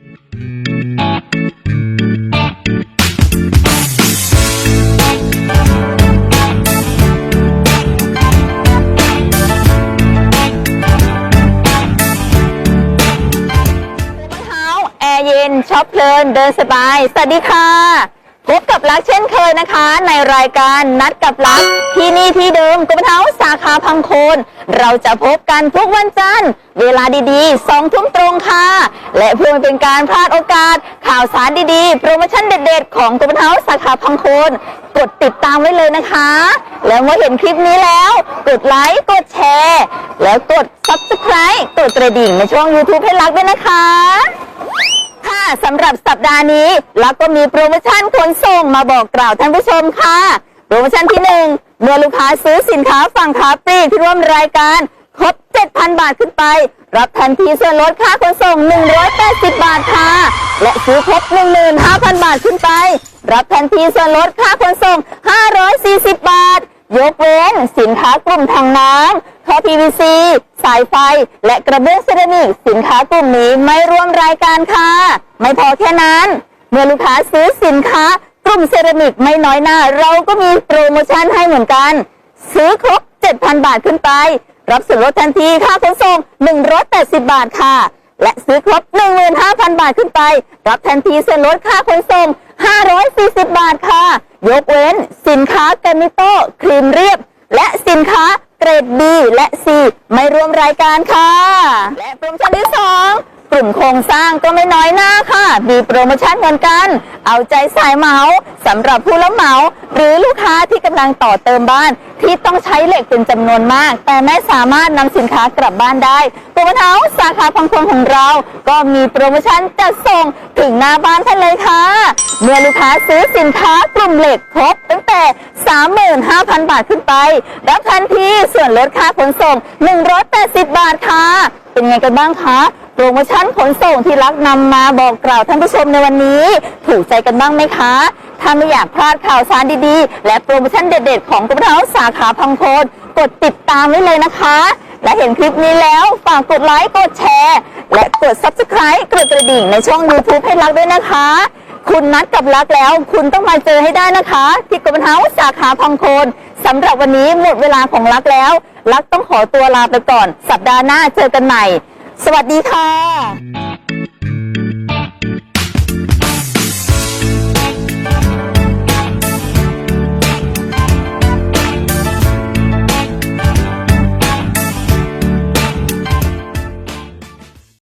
เท้าแอร์เย็นช็อปเพลินเดินสบาย สวัสดีค่ะ พบกับรักเช่นเคยนะคะ ในรายการนัดกับรักที่นี่ที่เดิมกุมเท้าสาขาพังโคน เราจะพบกันทุกวันจันทร์เวลาดีๆสองทุ่มตรงค่ะ และเพื่อไม่เป็นการพลาดโอกาส ข่าวสารดีๆ โปรโมชั่นเด็ดๆ ของกุมเท้าสาขาพังโคนกดติดตามไว้เลยนะคะ แล้วเมื่อเห็นคลิปนี้แล้ว กดไลค์กดแชร์ แล้วกด subscribe กดกระดิ่งในช่อง YouTube ให้รักด้วยนะคะ สำหรับสัปดาห์นี้ลักก็มีโปรโมชั่นขนส่งมาบอกกล่าวท่านผู้ชมค่ะ โปรโมชั่นที่หนึ่งเมื่อลูกค้าซื้อสินค้าฝั่งค้าปลีกที่ร่วมรายการครบ 7,000 บาทขึ้นไป รับทันทีส่วนลดค่าขนส่ง 180 บาทค่ะ และซื้อครบ 15,000 บาทขึ้นไป รับทันทีส่วนลดค่าขนส่ง 540 บาท ยกเว้นสินค้ากลุ่มทางน้ำท่อ PVC สายไฟ และกระเบื้องเซรามิกสินค้ากลุ่มนี้ไม่ร่วมรายการค่ะ ไม่พอแค่นั้น เมื่อลูกค้าซื้อสินค้ากลุ่มเซรามิกไม่น้อยหน้า เราก็มีโปรโมชั่นให้เหมือนกัน ซื้อครบ 7,000 บาทขึ้นไป รับส่วนลดทันทีค่าขนส่ง180 บาทค่ะ และซื้อครบ 15,000 บาทขึ้นไป รับทันทีส่วนลดค่าขนส่ง540 บาทค่ะ ยกเว้น สินค้าแกรมิโต้ครีมเรียบ และสินค้า เกรด B และ C ไม่รวมรายการค่ะ และโปรโมชั่นที่ 2 กลุ่มโครงสร้างก็ไม่น้อยหน้าค่ะ มีโปรโมชั่นเหมือนกัน เอาใจสายเหมาสำหรับผู้รับเหมา หรือลูกค้าที่กำลังต่อเติมบ้านที่ต้องใช้เหล็กเป็นจำนวนมาก แต่ไม่สามารถนำสินค้ากลับบ้านได้โปรโมชั่นสาขาพังพงของเรา ก็มีโปรโมชั่นจัดส่งถึงหน้าบ้านท่านเลยค่ะ เมื่อลูกค้าซื้อสินค้ากลุ่มเหล็กครบตั้งแต่ 35,000 บาทขึ้นไป รับทันทีส่วนลดค่าขนส่ง 180 บาทค่ะ เป็นไงกันบ้างคะโปรโมชั่นขนส่งที่รักนำมาบอกกล่าวท่านผู้ชมในวันนี้ ถูกใจกันบ้างไหมคะถ้าไม่อยากพลาดข่าวสารดีๆ และโปรโมชั่นเด็ดๆ ของกระเท้าสาขาพังโคนกดติดตามไว้เลยนะคะ และเห็นคลิปนี้แล้วฝากกดไลค์กดแชร์ และกด subscribe กดกระดิ่งในช่อง YouTube ให้รักด้วยนะคะ คุณนัดกับรักแล้ว คุณต้องมาเจอให้ได้นะคะ ที่กบนเท้าสาขาพังโคนสำหรับวันนี้หมดเวลาของรักแล้ว รักต้องขอตัวลาไปก่อน สัปดาห์หน้าเจอกันใหม่ สวัสดีค่ะ